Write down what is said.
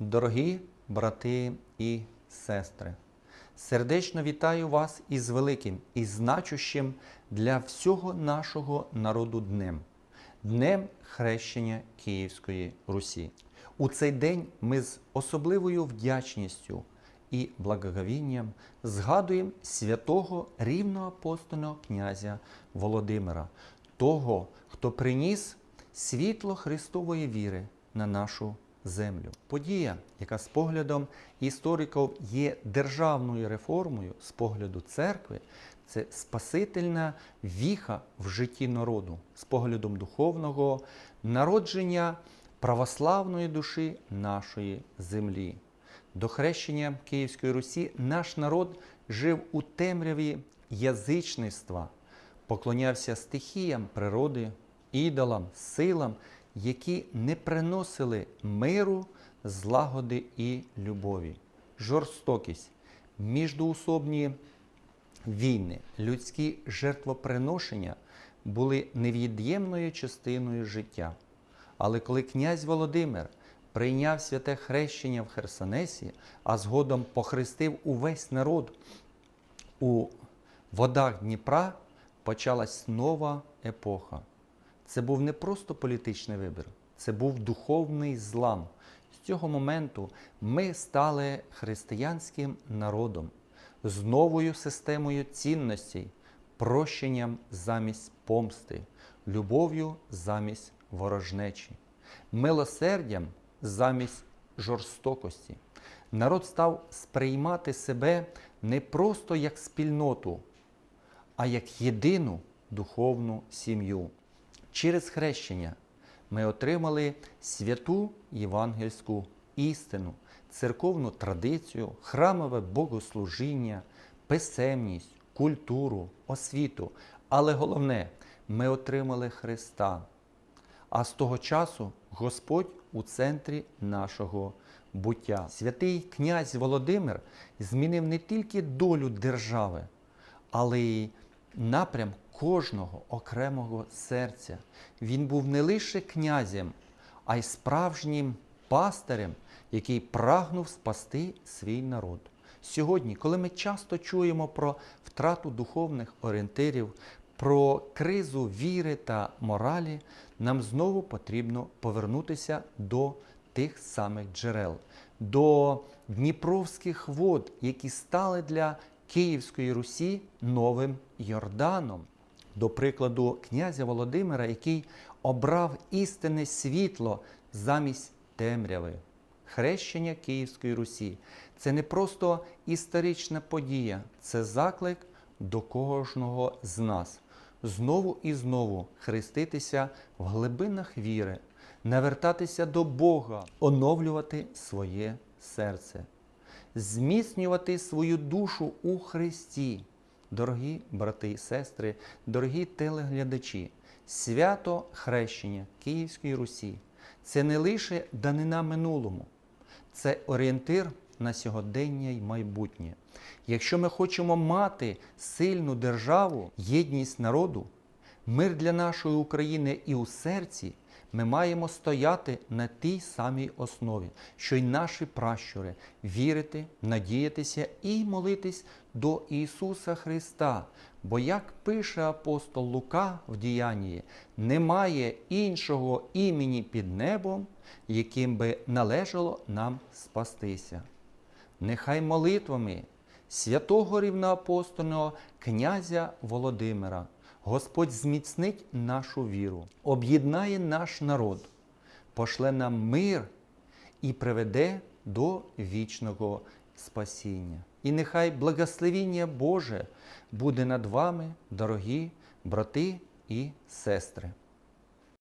Дорогі брати і сестри, сердечно вітаю вас із великим і значущим для всього нашого народу днем, Днем хрещення Київської Русі. У цей день ми з особливою вдячністю і благоговінням згадуємо святого рівноапостольного князя Володимира, того, хто приніс світло Христової віри на нашу землю. Подія, яка з поглядом істориків є державною реформою з погляду церкви, це спасительна віха в житті народу з поглядом духовного народження православної душі нашої землі. До хрещення Київської Русі наш народ жив у темряві язичництва, поклонявся стихіям природи, ідолам, силам, які не приносили миру, злагоди і любові, жорстокість, міждоусобні війни, людські жертвоприношення були невід'ємною частиною життя. Але коли князь Володимир прийняв святе хрещення в Херсонесі, а згодом похрестив увесь народ у водах Дніпра, почалась нова епоха. Це був не просто політичний вибір, це був духовний злам. З цього моменту ми стали християнським народом з новою системою цінностей, прощенням замість помсти, любов'ю замість ворожнечі, милосердям замість жорстокості. Народ став сприймати себе не просто як спільноту, а як єдину духовну сім'ю. Через хрещення ми отримали святу євангельську істину, церковну традицію, храмове богослужіння, писемність, культуру, освіту. Але головне, ми отримали Христа. А з того часу Господь у центрі нашого буття. Святий князь Володимир змінив не тільки долю держави, але й напрям кожного окремого серця. Він був не лише князем, а й справжнім пастирем, який прагнув спасти свій народ. Сьогодні, коли ми часто чуємо про втрату духовних орієнтирів, про кризу віри та моралі, нам знову потрібно повернутися до тих самих джерел, до дніпровських вод, які стали для Київської Русі новим Йорданом. До прикладу, князя Володимира, який обрав істинне світло замість темряви. Хрещення Київської Русі це не просто історична подія, це заклик до кожного з нас знову і знову хреститися в глибинах віри, навертатися до Бога, оновлювати своє серце, зміцнювати свою душу у Христі. Дорогі брати і сестри, дорогі телеглядачі, свято хрещення Київської Русі це не лише данина минулому, це орієнтир на сьогодення й майбутнє. Якщо ми хочемо мати сильну державу, єдність народу, мир для нашої України і у серці, ми маємо стояти на тій самій основі, що й наші пращури, вірити, надіятися і молитись до Ісуса Христа. Бо, як пише апостол Лука в діянні, немає іншого імені під небом, яким би належало нам спастися. Нехай молитвами святого рівноапостольного князя Володимира Господь зміцнить нашу віру, об'єднає наш народ, пошле нам мир і приведе до вічного спасіння. І нехай благословіння Боже буде над вами, дорогі брати і сестри.